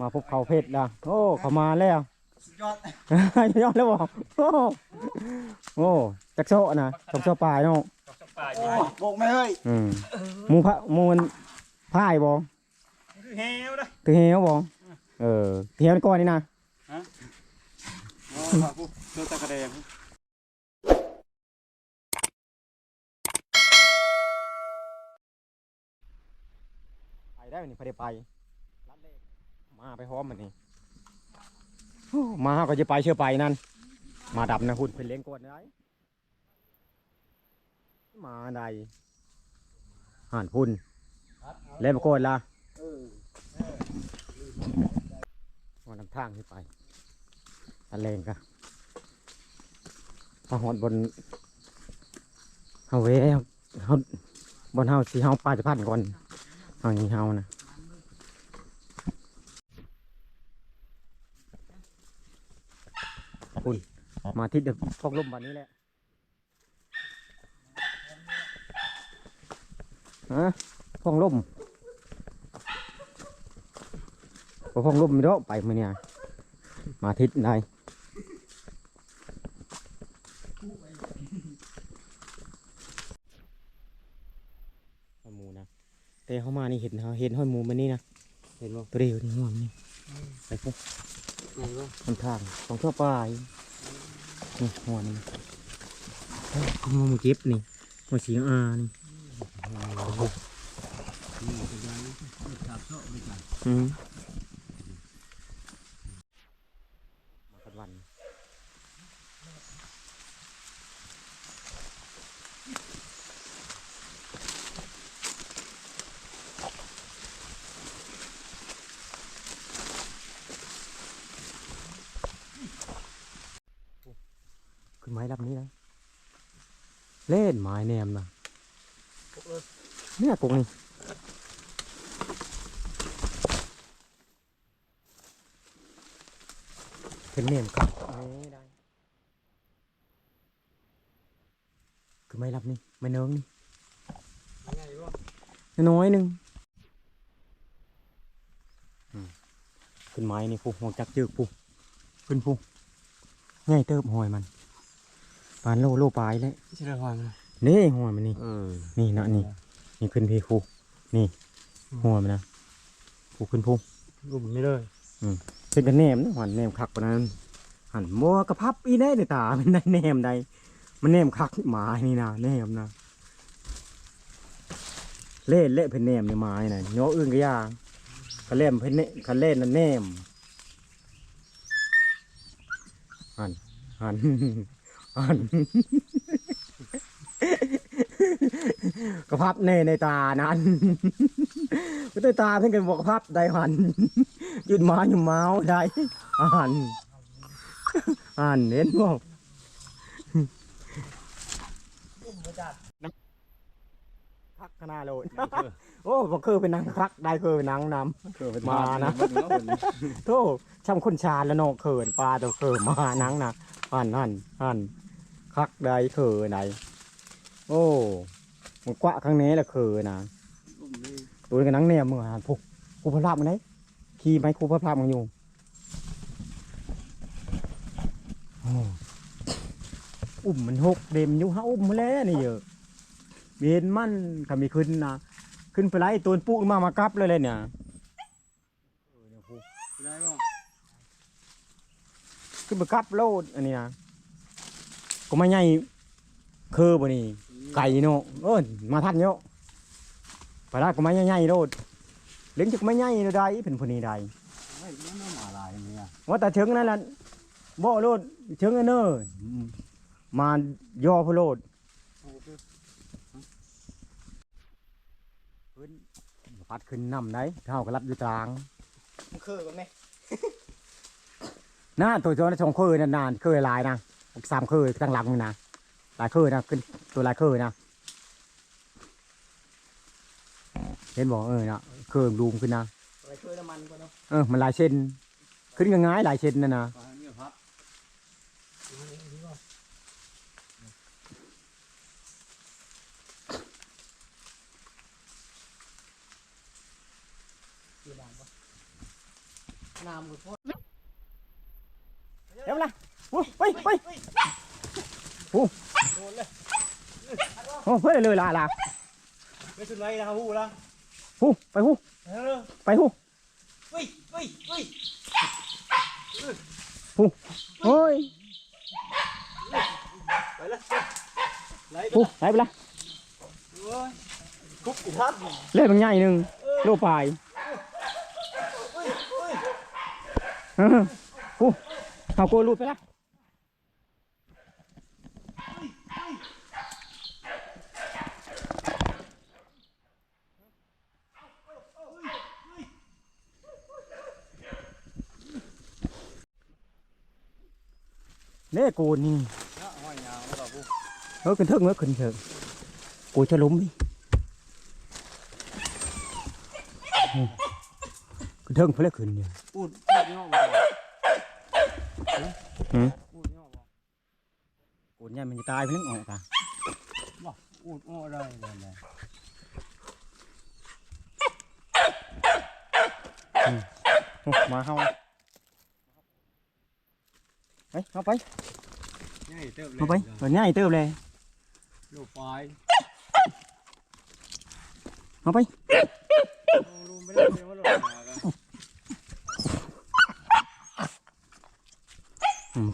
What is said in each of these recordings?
มาพบเขาเพชรละโอ้เขามาแล้วสุดยอดยอดแล้วบอกโอ้โอ้จักโซะนะจักโซะปลายเนาะโอ้โบกไม่เฮ้ยอืมหมูพะหมูมันพายบ่คือเฮวนะถือเหี่ยวบ่เออเหี่ยวก่อนนี่นะโอ้ครับผู้เจ้าตะกระแดงไปได้นี่พอได้ไปรัดเลข มาไปพร้อมมันนี่มาก็จะไปเชื่อไปนั่น มาดับนะคุณเป็นเลี้ยงกวนได้มาใดห่านพุ่นเล่นมาโกนละเออวันนำทางที่ไปตะเลงกะมาหอดบนเฮาเวเฮาบนเฮาสีเฮาปลาจะพันก่อนเฮานี้เฮานะคุณ มาที่เดือพอกลมวันนี้แหละฮะพองลมพอพองลมไม่ได้ไปมือเนี่ย มาทิศได้ห้อยหมูนะแต่เขามานี่เห็นเขาเห็นห้อยหมูมันนี่นะเห็นบ่ตัวเดียวนี่หัวมันนี่ไปปุ๊บไหนวะทางทางของทั่วไป นี่หัวนเอ้ยเขามาเก็บนี่หัวสีอานี่อืมมากันวัน ขึ้นไม้ลำนี้นะ เล่นไม้แนมนะเนี่ยกงนี่เป็นเนมกับนี่ได้คือไม้ลำนี่ไม้เนิงนี่ไงวะน้อยหนึ่งอืมขึ้นไม้นี่ผู้หัวจักจืกผู้ขึ้นผู้ง่ายเติบหอยมัน ปานโลโลปลายเลยใช่ไหมความนี่หัวมันนี่ เออนี่นะนี่ นี่ขึ้นพี่ครูนี่ หัวมันนะครูขึ้นผู้รูปไม่เลยเป็นกันแหนมนะหันแหนมคักปานนั้นหันมัวกระพับอีแน่ในตามันได้แหนมใดมันแหนมคักหมานี่นะแหนมนะเล่นเละเป็นแหนมในไม้น่ะย่ออื่นก็ยางคันเล่นเป็นเนคันเล่นนั่นแหนมหันหัน หันกระพับเนในตานั้นก็ในตาเพิ่งกันบอกกระพับได้หันยืดมาอยู่เมาได้หันหันเห็นบ่คักขนาดเลย โอ้บ่คือเป็นนางคักได้คือเป็นนางนำมานะ โธ่ช่ำคนชาญแล้วเนาะเขินปลาตัวเขินมานังนะหันหันหันคักได้เขินไหนโอ้มันกวะครั้งนี้แหละเขินนะตัวนี้กับนังเนี่ยมึงหันพกครูพระพราบมันไหนขี่ไหมครูพระพราบมันอยู่โอ้อุ้มมันหกเดมอยู่ฮะอุ้มมาแล้วนี่เยอะเบียนมันก็มีขึ้นนะ ขึ้นไปไล่ตัวปุ๊มามากับเลยเลยเนี่ยเออเนี่ยพวกได้ป่ะขึ้นไปกับโลดอันนี้นะก็ไม่ใหญ่คือบ่นี่ไก่เนาะเออมาทันเนาะไปได้ก็ไม่ใหญ่ๆโลดเลี้ยงจักไม่ใหญ่เลยได้เป็นผู้นี้ได้ไม่ไม่มาลายเนี่ยว่าแต่เชิงนั่นแหละบ่โลดเชิงอันเนอมาย่อพะโลดขึ้น พัดขึ้นนำได้เท่ากับรับอยู่กลางมันคือกันไหมน่าตัวโจนชงเคยนานๆเคยหลายนะสามเคยตั้งหลังนี่นะหลายเคยนะขึ้นตัวหลายเคยนะเห็นบอกเออนะเคยรูมขึ้นนะอะไรช่วยน้ำมันก่อนเนาะเออมันหลายเส้นขึ้นง่ายๆหลายเส้นนะนะ นี่ครับ น้ำกูโคตร เดี๋ยวละโอ้ยไปไปโอ้โอ้เพื่อนเลยล่ะล่ะไม่สุดไรนะฮู้ละฮู้ไปฮู้เออไปฮู้เฮ้ยเฮ้ยเฮ้ยโอ้ยไปละไหลไปฮู้ละไปไปละโอ้ยคุบอีกทัดเล่นบางใหญ่หนึ่งโลปลาย เฮ้ยเฮ้ย เออฮู้เอาโกรูดไปละเน่กูนี่ห้ยยาวแล้วกูเออขึ้นเถิงเออขึ้นเถิงกูจะล้มดิขึ้นเถิงเพื่อขึ้นเนี่ย พูดพูดย่อบ่หืมพูดย่อบ่กูเนี่ยมันจะตายไปแล้วออกอะพูดอ้อได้เลยนะโอ้มาเข้าไปเอาไปง่ายเติบเลยเอาไปเอาง่ายเติบเลยลูกไฟเอาไป รูมไม่ได้เลยว่าลูกหากัน อืม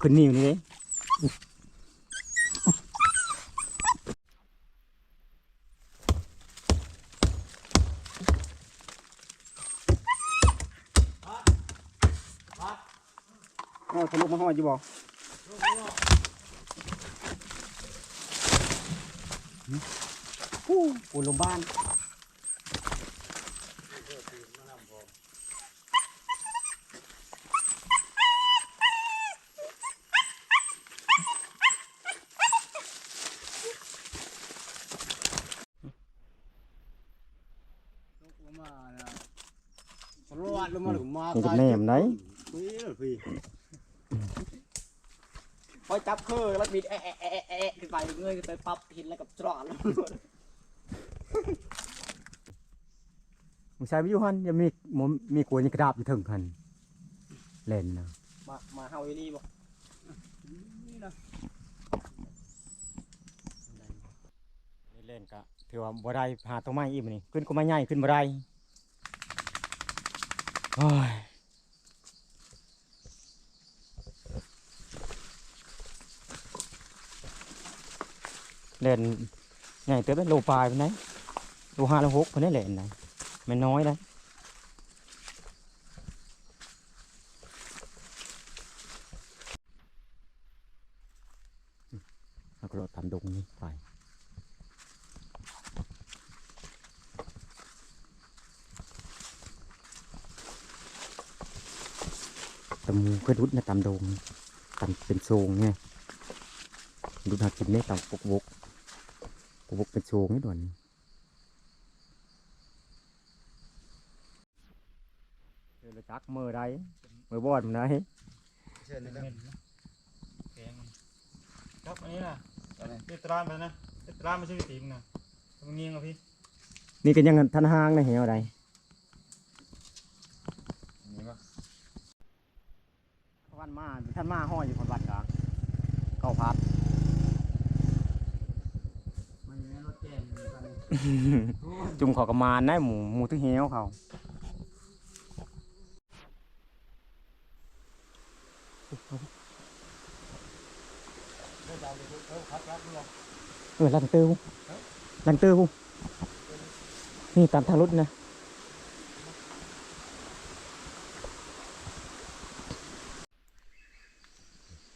ขึ้นนี่อยู่นี่เลยเอาทะลุมาห้อยจีบอกฮู้ปูนลงบ้าน ลูกมาเนี่ยสลวั ดลงมาหรือมานี่จะแนมไหนพี่เลยพี่พอจับคือแล้วบิดแอะแอะแอะแอะขึ้นไปเงยขึ้นไปปั๊บหินแล้วกับจรอดแล้วมึงใช้วิวหันยังมีหมอมีกลัวยังกระดาบอยู่ถึงพันเล่นนะมามาเฮาอีนี่บ่เล่นก็ถือว่าบ่ได้หาตัวไม้อีกมื้อนี่ขึ้นก็ไม่ใหญ่ขึ้นบ่ได้โอ้ย เล่นใหญ่เติบเป็นโลปลายไปไหนโลห้าโลหกไปนได้เล่นไหนไม่น้อยนะเอากระโดดตามดงนี่ไป ตำมูก็ รุดนะตำโดงตำเป็นโซงไงรุดหากินได้ตำปกบกปกบกเป็นโซงนี่ด่วนเจอเลยจักมือใดมือบอดมันได้เชิญเลยแกงครับอันนี้นะเตตรานไปนะเตตรานไม่ใช่ตีมนะมันเงี้ยงอะพี่นี่ก็ยังทันห้างนะเหี่ยวใด วันมาท่านมาห้อยอยู่คนวัดกลางเก้าพัดมันอยู่ในรถแจ้งกันจุ่มเขอกระมานได้หมูหมูที่เหี่ยวเขาเออลังเตอร์ลังเตอร์กูนี่ตามทางรถนะ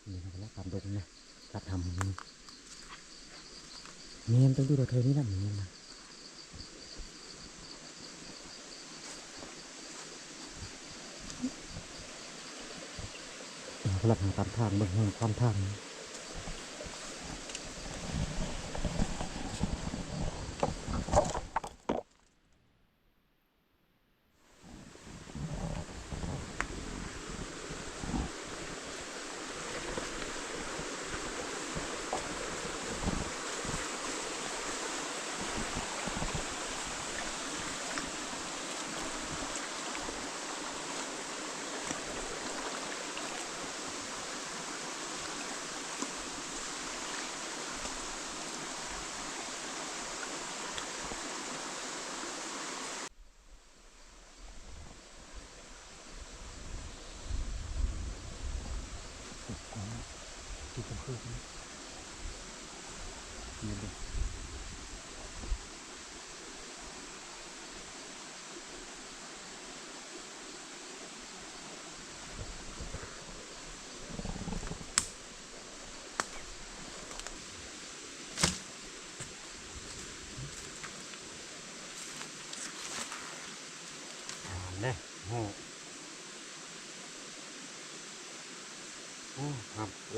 นี่นะตาม ดงนะกระทำนี่เมียนต้องดูเราเธอนี่นะเมียนนะสำหรับหาตามทางเบิ่งเบิ่งความทาง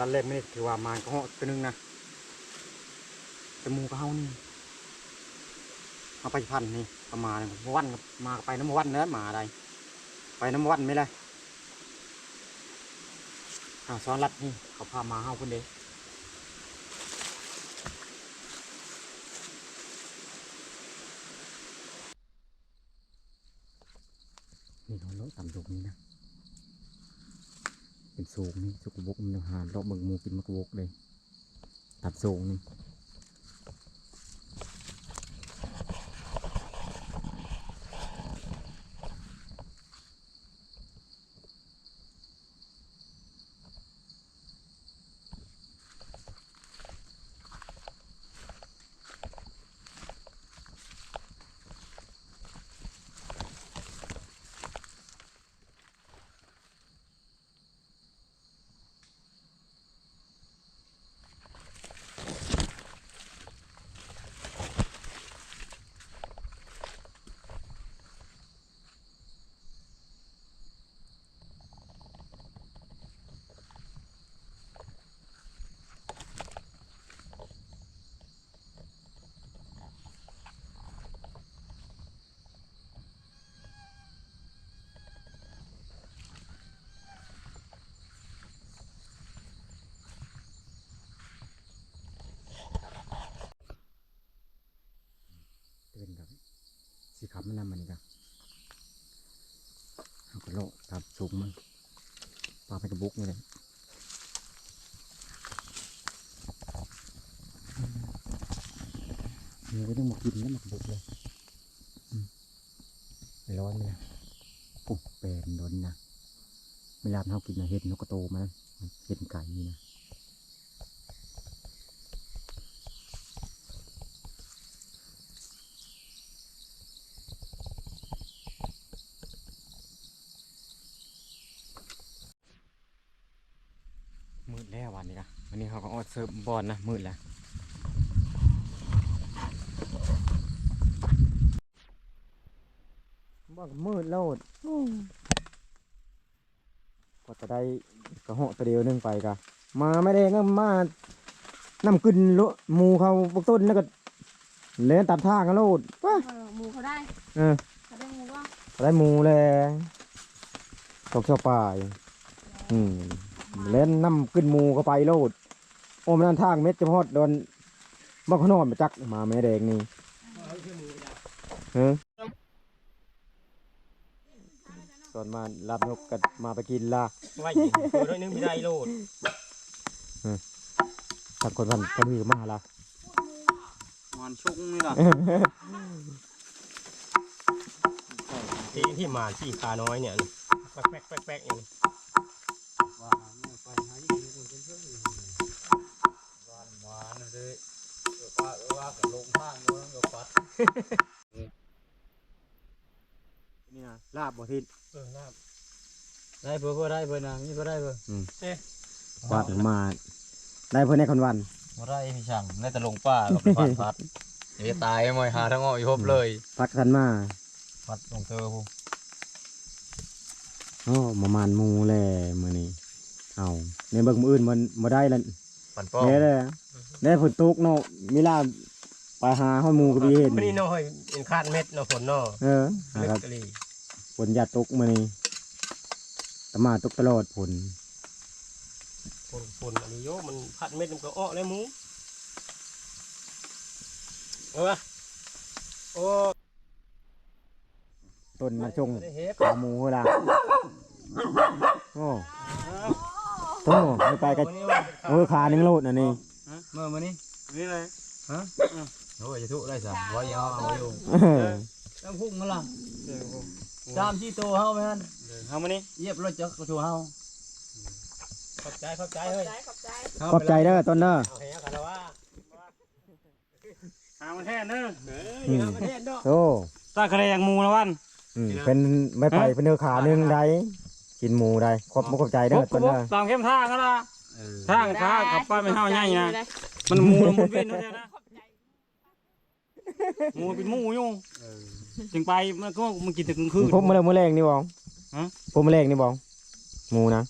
รับลันเล่ได้ถือว่ามานก็เหาะตัวหนึงนะแต่มูก็เฮานี่เอาไปพันนี่ประมาณนี้มาวันกับมาไปน้ำวันเนื้อหมาอะไรไปน้ำวันไม่เลยอ่าซ้อนรัดนี่เขาพามาเฮาคนเดียวนี่เราเลาะต่ำตรงนี้นะ เป็น สูงนี่สุกบกมันหาเราเบิ่งมูกินมะกบกเลยตัดสูงนี่แบบสี ขาวมันนำมันกันเอากระโลกตัดสูงมันปลาไปกระบุกนี่เลยอืมนี่ก็ต้องมากินแล้วมากระบุกเลยอืมร้อนเลยนะปุ๊บเป็นร้อนนะเวลาเรากินนะเห็ดนกกระโตมาเห็ดไก่นี่นะ มืดแล้ ววันนี้นะวันนี้เขาก็ออดเซิร์ฟบอลนะมืดแล้วบอกมืดโลดก็จะได้กระเหาะตัวเดียวหนึงไปกะมาไม่ได้ก็มานำขึ้นรถหมูเขาพวกต้นแล้วก็เล่นตัดท่ากันโลดว้าเออหมูเขาได้เออเขาได้หมูว่าได้หมูเลยตกเช้าป่ายอืม เล่นน้ำขึ้นหมูเข้าไปโลดโอ้มันนั่นทางเม็ดจะพอดโดนบักขนอนมาจักมาแม่แดงนี่เฮ้ตอนมารับนกกันมาไปกินละไว้ยิงตัวน้อยนึงไม่ได้โลดทางคนพันกันหือมาละมันชุ่งนี่ล่ะที่ที่มาที่คาน้อยเนี่ยแป๊กแป๊กแป๊กแป๊กอย่าง หวานนะเด้อเออว่าเออว่ากับลงทางโน้นก็ปัดนี่นะลาบบ่ทิศเออน้าได้เบอร์ก็ได้เบอร์นางนี่ก็ได้เบอร์วาดมาได้เพื่อนในคนวันบ่ได้พี่ช่างได้แต่ลงป้ากับพัดพัดเดี๋ยวตายมอยหาทั้งอ้อยพบเลยพักกันมาพัดลงเธอผู้โอ้มามานมูแลมือนี้เอาในเบิ่งมืออื่นมันบ่ได้แล้ว ปันป้อมเด้เลยได้ฝนตกเนาะมีลาไปหาห้อยหมูก็มีเห็นไม่ได้น้อยเป็นคาดเม็ดเนาะฝนเนาะเออเล็นะกครับกะลีฝนอย่าตกมื้อนี้แต่มาตกตลอดฝนฝนฝนอันนี้โยมันพัดเม็ดมันก็อ้อแล้วหมูเออโอ้ต้นมาจงได้เฮ็ดขาหมูล่ะโอ้ โตไม่ไปกันวันนี้ว่าโอ้ยขาหนึงโลดอันนี้เมื่อมานี่นี่เลยโอ้ยจะทุได้สามร้อยยาวเอาอยู่เออน้ำพุ่งมาล่ะตามที่โตเฮาแม่นเฮามานี่เหยียบรถจักรตัวเฮาขอบใจขอบใจขอบเฮ้ยใจขอบใจขอบใจเด้อต้นเด้อเอาให้กันแล้วว่าหามันแท้เด้อเฮ้ยอืมหามันแท้เด้อโอ้ตาคะแนนหมูแล้ววันอืมเป็นไม่ไปเป็นเนื้อขาหนึงได้ กินหมูได้ขอบมุกขอบใจเด้อต้นเด้อตามเข้มทางก็ละเออทางทางขับไปไม่เฮาใหญ่นะได้มันหมูแล้วมันเว้นเท่านั้นนะหมูเป็นหมูอยู่เออจึงไปมันก็มันกินแต่กลางคืนผมมาเลยมื้อแรงนี่บ่ฮะผมมาแรงนี่บ่หมูนะ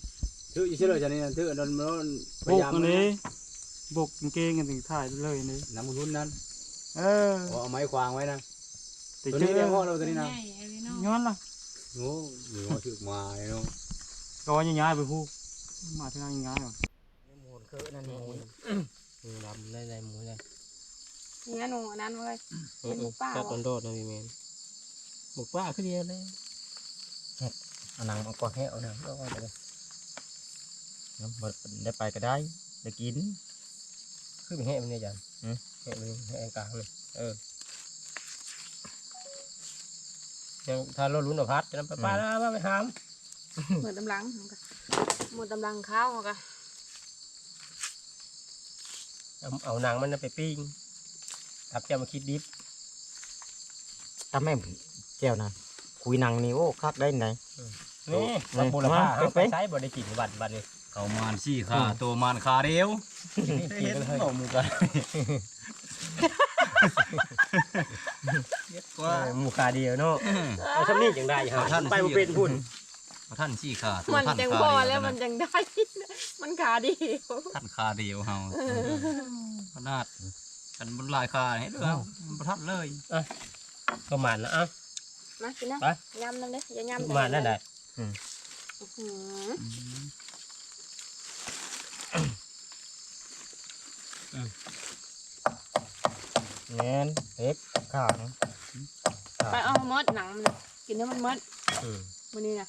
ถืออีเชื่อจะนี่ถือโดนมันพบยากยามอันนี้บกกางเกงกันถึงถ่ายเลยนี่น้ำมันรุ่นนั้น เออเอาไม้ควางไว้นะแต่ตัวเจนี้อเลี้ยงพ่อเราตัวนี้นะใหญ่ไอ้พี่น้องย้อนล่ะโอ้ยว่าถือมาเนาะ ก็ว่าย้ายๆไปพูกมาที่นั่นย้ายๆว่ะหมูคือนั่นหมูหมูดำได้ได้หมูได้เนี่ยหนูอันนั้นเว้ยเป็นหมูป่าจับวะต้นโดดนะพี่แมนหมูป่าคือเดียวเลยเอาหนังเอากว่าให้เอาหนังเอาไปเลยน้ำบ่ได้ไปก็ได้ได้กินคือเป็นแห่มันเนี่ยจันอืมแห่มันแห่กลางเลยเออยังถ้าเราลุ้นเอาพัดจะนำไปป้าแล้วว่าไปหาม เหมือนตำลังเหมือนกันหมดตำลังข้าวเหมือนกันเอาเอาหนังมันน่ะไปปิ้งทับจะมาคิดดิบถ้าแม่แก้วนะคุยหนังนี่โอ้คักได้ไหนนี่นี่มาบูรพามาเอาไปไปใช้บ่ได้กินบัดบัดนี่เขามานซี่ขาตัวมานขาเดียวกินกันเลยเอามือกันเออหมูขาเดียวเนาะเอาทำนี่จังได้ฮะไปบ่เป็นพุ่น ท่านซี่ขาตัวมันท่านจังขาพอเดียวแล้วมันจังได้ มันขาเดียวท่านขาเดียวเฮาขนาดกันบนลายขาให้เด้อมันประทัดเลยประมาณนะเอ้า มากินนะไป ยำนั่นเลยอย่ายำประมาณนั่นแหละอื้อหือแม่นเอ็กข้างไปเอามดหนังมันน่ะกินให้มันมดอืมวันนี้นะ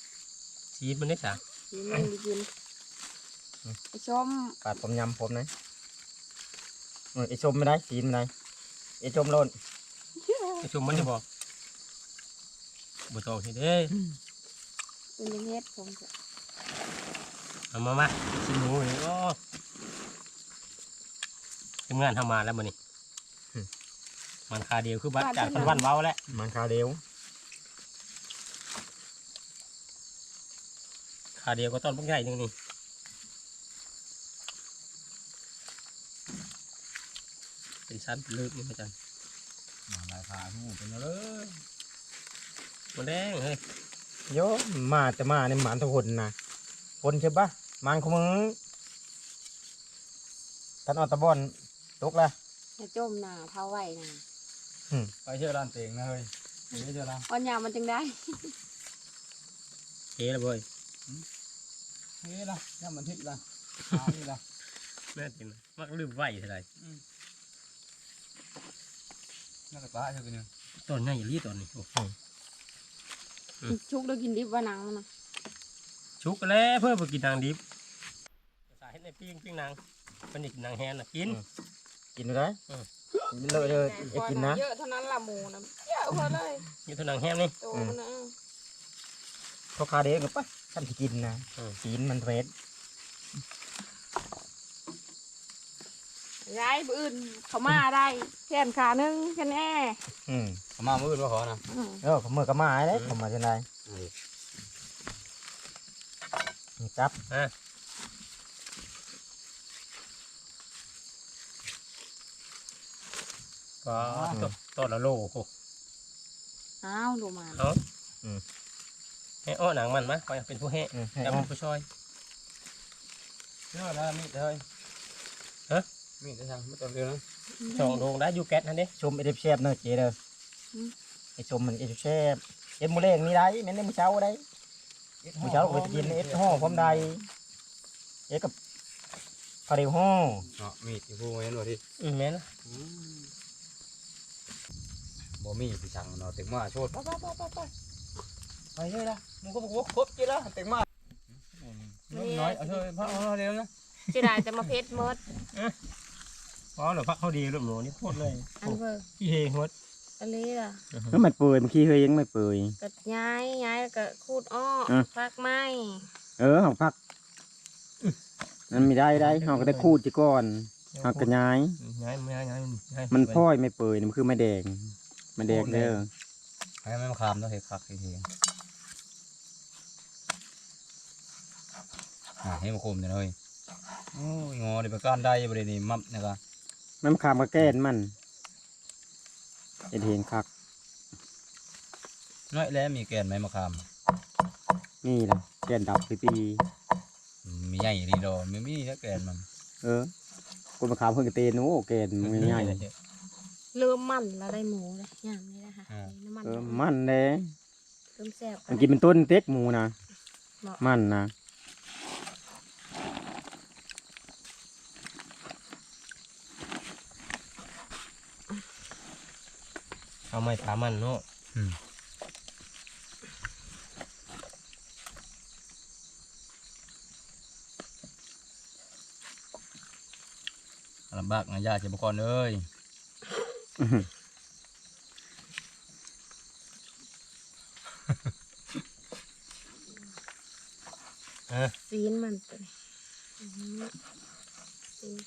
ชีสมันได้สากินมันดีกินไอ้ชมปาดผมยำผมนะเออไอชมไม่ได้สีไม่ได้ไอชมโลนไอ้ชมมันจะบอกบ่ตอกนี่เด้เป็นยังเฮ็ดผมจะเอามามาชิมหมูนี่โอ้ทำงานทำมาแล้วมันนี่มันคาเดียวคือบัตรจากพันวันเว้าแล้วมันคาเดียว คาเดียวก็ต้นพวกใหญ่หนึงนี่เป็นชั้นเป็นลึกนี่มาจันลายขาหูเป็นเลยมันแดงเฮ้ยโยมาจะมาในหมานทุกคนนะคนใช่ปะมันของมึงท่านออตะบอนตกละจะจมหนาเท้าไหวนะไปเชื่อร้านเตียงนะเฮ้ยไปเชื่อร้านวันยามมันจึงได้เฮ้ละเว้ย เฮ้ยล่ะย่ามันทิศล่ะขานี่ล่ะแม่จริงนะมักลืมไหวเท่าไหรนั่นก็ตาเชื่อกันเนี่ยต้นใหญ่ยี่ต้นนี่โอ้โหชุกแล้วกินดิบว่าหนังมันนะชุกแล้วเพื่อไปกินนางดิบสายให้ในปิ้งปิ้งนางเป็นอีกนางแฮนน่ะกิน กินได้อืมเลยเลยไอ้กินนะ เยอะเท่านั้นละหมูนะเยอะพอเลยนี่เท่านางแฮมนี่โตมันนะเขาคาเดียวกับปะ ท่านที่กินนะอืมกินมันเรดย้ายบือื่นเขามาได้แค่นขาหนึงแค่แน่อืมเขามามืดว่าขอนะอืมเออผมมือกับมาเลยผมมาจะไหนจับก็ต้นต้นละโลโอ้โหอ้าวดูมาเอา ให้อ้อหนังมันมะคอยเป็นผู้ให้อืมให้แต่เอาเป็นผู้ช่วยเชื่อแล้วมีดเฮ้ยฮะมีดได้ช่างไม่ต้องเร็วนะสองโลงได้อยู่แก๊สนั่นเด้ชมเอเดฟเชฟเนอะเจเด้อไอชมมันเอเดฟเชฟเอ็ดมูเล่งนี่ได้แม่นได้มือเช้าได้มือเช้าก็ไปกินเอ็ดห่อพร้อมได้เอ็ดกับคาเดียวห่อเนาะมีดอยู่พูดไว้หน่อยที่อืมแม่นบ่มีที่สั่งเนาะเต็งมาโชดไปไปไปไป ไปไปเลยล่ะมึงก็บอกครบจีละเต็งมาน้อยเอาเถอะพักเอาเร็วนะจะได้แต่มาเพชรมดอ๋อเหรอพักเขาดีลูกหนูนี่โคตรเลยอันเบอร์พี่เฮงหมดอันนี้ล่ะแล้วมันเปื่อยเมื่อกี้เฮยยังไม่เปื่อยก็ย้ายย้ายแล้วก็คูดอ้ออืมพักไม้เออของพักมันไม่ได้ได้เราก็ได้คูดจีก่อนหักกระยายย้ายไม่ย้ายย้ายย้ายมันพ่อยไม่เปื่อยนี่มันคือไม่แดงไม่แดงเด้อให้มันมาคำต้องเห็ดคักที อ่าให้มาคุมเลยโอ้ยงอเดี๋ยวไปก้านได้บริเวณนี้มับนะครับมันขามกระแก้นมันเห็ดเห็นคักน้อยแล้วมีแกนไหมมะขาม นี่ล่ะแกนดับปีปีมีใหญ่ดีดอกไม่มีแล้วแกนมัน เออกูมาขามเพิ่งกระเตนโอ้แกนมันง่ายเลยเริ่มมันแล้วได้หมูเลยอย่างนี้นะคะอ่าน้ำมันเออมันเด้เริ่มแซ่บมันกินเป็นต้นเต็กหมูนะเหมาะมันนะ เอาไม้ปลามันเนาะลำบากนะญาติเจ้าบุคคลเอ้ยอื้อหือซีนมันตัวนี้อื้อหือซีน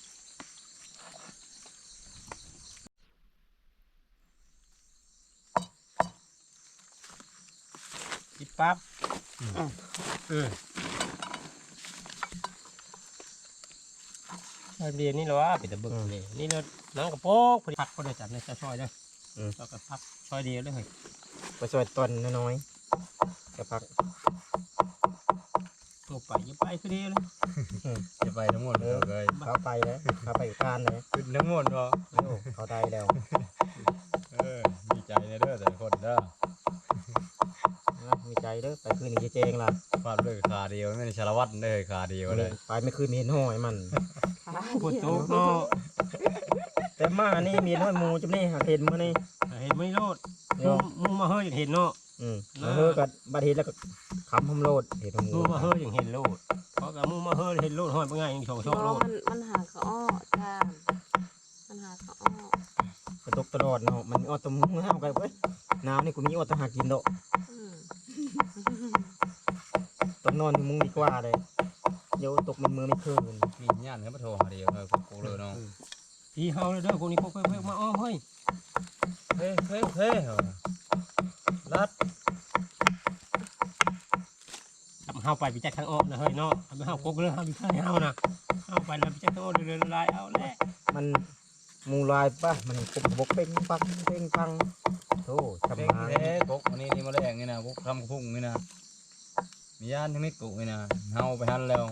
ปิดปั๊บเออไอเดียนี่เหรอวะปิดตะบึกนี่นี่เราน้ำกระโปงพอดีพักพอดีจับในจะซอยเด้อเราก็พักซอยเดียวเลยเฮ้ยไปสวยต้นน้อยๆจะพักลงไปอยังไปคือเดียวเลยจะไปทั้งหมดเลยเลยเขาไปแล้วเขาไปอีกการเลยขึ้นทั้งหมดเหรอโอ้เขาได้แล้วเออมีใจในเด้อแต่ละคนเด้อ นะมีใจเด้อไปคืนนี้เจงล่ะฟาดเลยขาเดียวไม่ได้ชาละวัดเลยขาเดียวเลยไปไม่คืนมีเห็นห้อยมันปวดโต๊ะเนาะแต่มานี่มีห้อยหมูจุ่นี่หาเห็นมานี่เห็นไม่โลดมูมูมาเฮ้ยอย่างเห็นเนาะอืมมาเฮอกับบัดเห็นแล้วก็คำพมโลดเห็นหมูมูมาเฮ้ยอย่างเห็นโลดเพราะกับมูมาเฮ้ยเห็นโลดห้อยเป็นไงอย่างโชว์โชเพว์โลราะดมันมันหาเขาอ้อจ้ามันหาเขาอ้อกระตกตลอดเนาะมันออดตะมูห้ามกันเว้ยน้ำนี่กูมีออดตะหากินโดะอืม ต้องนอนที่มุ้งดีกว่าเลย เดี๋ยวตกมันมือไม่คืนมีญาติเขามาโทรหาเดียวเลยกูเลยน้องทีเฮาเลยเด้อพวกนี้พวกเพื่อนมาอ้อมเฮ้ยเฮ้เฮ้เฮ้รัดทำเฮาไปไปจักทางอ้อมนะเฮ้ยเนาะทำให้เฮากกเรื่องเฮาไปข้างเฮานะเฮาไปแล้วไปจักทางอ้อมเรื่อยๆลายเอาแหละมันหมูลายปะมันกบบกเป่งปังเป่งปังโธ่เพ่งทำมาแท้กกอันนี้นี่มาแรงนี่นะกกทำพุ่งนี่นะ มีญาติทั้งนี้กุนี่นะเฮาไปหันแล้ว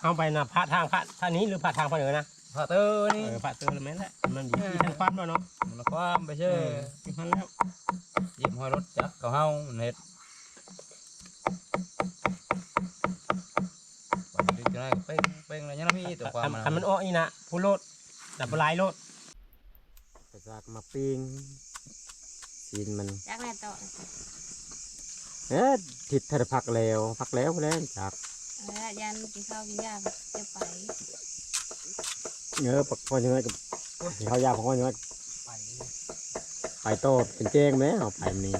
เฮาไปนะพระทางพระท่างนี้หรือพระทางพระเหนือนะพาเตอร์เอนี่อพระเตือนแล้วแม่นแหละมันอยู่ที่ทางความเนาะมันละความไปเชื่อที่พันแล้วยิบหอยรถจักรเขาเฮาเน็ตไปดึกจะได้เป้งเป้งอะไรเงี้ยนะพี่แต่ความคันมันอ้อนี่นะผู้โลดแต่ปลายโลดกระจากมาปิ้งกินมันจากแม่ต่อ เอ๊ะทิศทะพักแล้วพักแล้วแล้วจากเออยันกินข้าวกินยาจะไปเงอปักพ่อยังไงกับเขายาของพ่อยังไงไปไปโตเป็นแจ้งไหมเอาไปมันนี่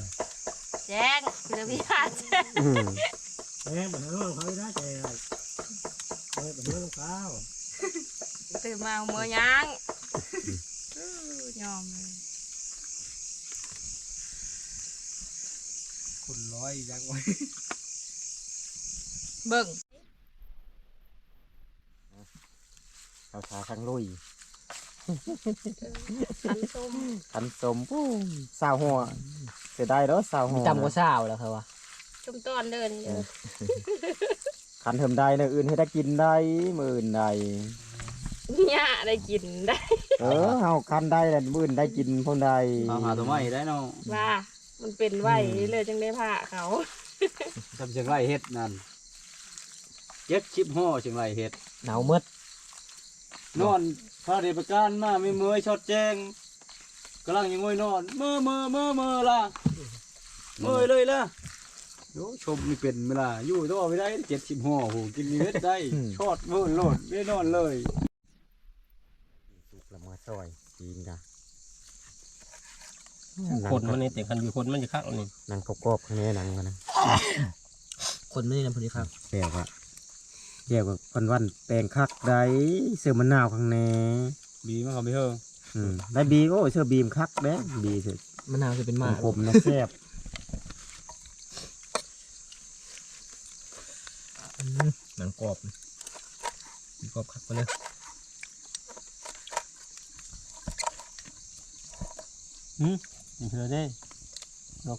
แจ้งเรือพิฆาตแจ้งอืมเอ้ยบันเทิงเขาได้ใจอะไรเอ้ยบันเทิงเขาตื่นมาเอามือยังอื้อยอมเลย คุณร้อยยักษ์ไว้เบิ่งเขาชาข้างลุยขันส้มขันสมปู้สาวหัวเสียดายเด้อสาวหัวจำก็เศร้าแล้วครับว่าชุ่มต้นเดินนี่เลยขันเทิมได้เนอื่นให้ได้กินได้มืออื่นได้ เนี่ยได้กินได้เออเฮาคันได้แล้วมืออื่นได้กินพ่นได้เอาหาตัวใหม่ได้เนาะว่า มันเป็นไหวเลยจังได้ผ่าเขาทำเชียงไรเฮ็ดนั่นเจ็ดชิบห่อเชียงไรเฮ็ด หนาวมืดนอนพระเดชประการมาไม่เมยชดแจงกำลังยังงอยนอนเมื่อเมื่อเมื่อเมื่อล่ะเมื่อเลยล่ะโอ้ชมไม่เป็นเวลาอยู่ต่อไม่ได้เจ็ดสิบห่อโหกินเม็ดได้ ชอดเมื่อโลดไม่นอนเลย สุกละมาซอยกินกัน คนมันนี่แต่คันอยู่คนมันจะคักนี่นังกรอบๆข้างในหนังกันนะคนไม่ได้นำพอดีครับแก้วก็แก้วก็วันวันๆแปลงคักได้เสื้อมะนาวข้างในบีมั้งเขาไม่เฮออืมได้บีก็เสื้อบีมคักเด้บีเสื้อมะนาวจะเป็นหมาผมนะแซ่บหนังกรอบกรอบคักไปเลย นี่เธอได้ดอก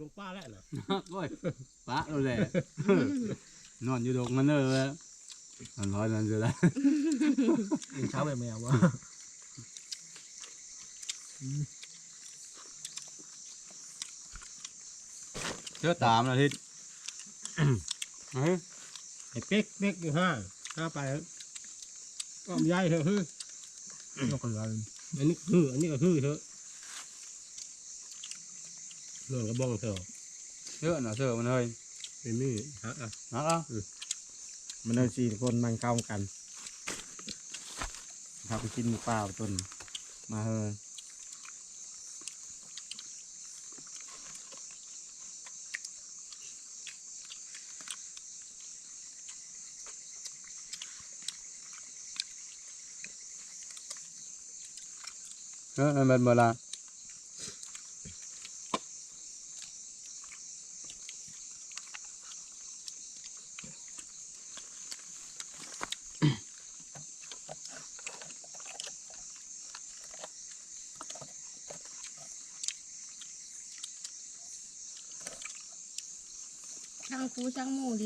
ลงป้าแล้วนะโอ้ยปะเราแหละนอนอยู่ดงมันเลยนอนร้อยนั่นจะได้เช้าไปแมววะเชื่อตามนะทิศเฮ้ยไอ้เป๊กเป๊กอยู่ห้าห้าไปแล้วก็ใหญ่เถอะฮือนกกระเรือนอันนี้คืออันนี้ก็คือเถอะ นอนกระบองเถอะเชื่อนะเชื่อมันเลยเป็นมือฮะอะนักอะมันเอาสี่คนมันเข้ากันพาไปกินหมูป่าต้นมาเฮอเออมันเวลา ช่างคูช่างหมูดีกว่าช่างกระตุนเลย ช่างกระตุนไม่ใช่ก็ไม่เห็นนะเว้ย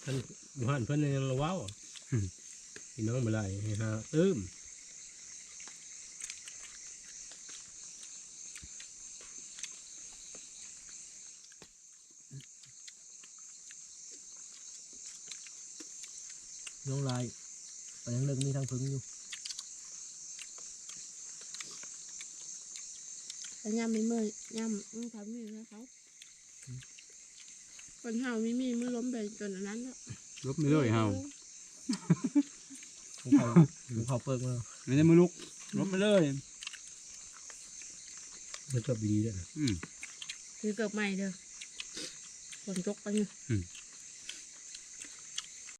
เพิ่นอยู่หันเพิ่นยังระว้าวพี่น้องมาไล่ให้ฮะตึ้มน้องลายไปยังเลิกมีทางพึ่งอยู่ แต่ยำไม่เมื่อยยำอืมทำไม่ได้เขาคนเฮาไม่มีมือล้มไปจนอันนั้นแล้วลุกไม่เลยเฮาของเขาของเขาเปิกมาไม่ได้มือลุกลุกไม่เลยมันจบดีด้วยนะอืมคือเกือบใหม่เด้อฝนตกไปอยู่อืม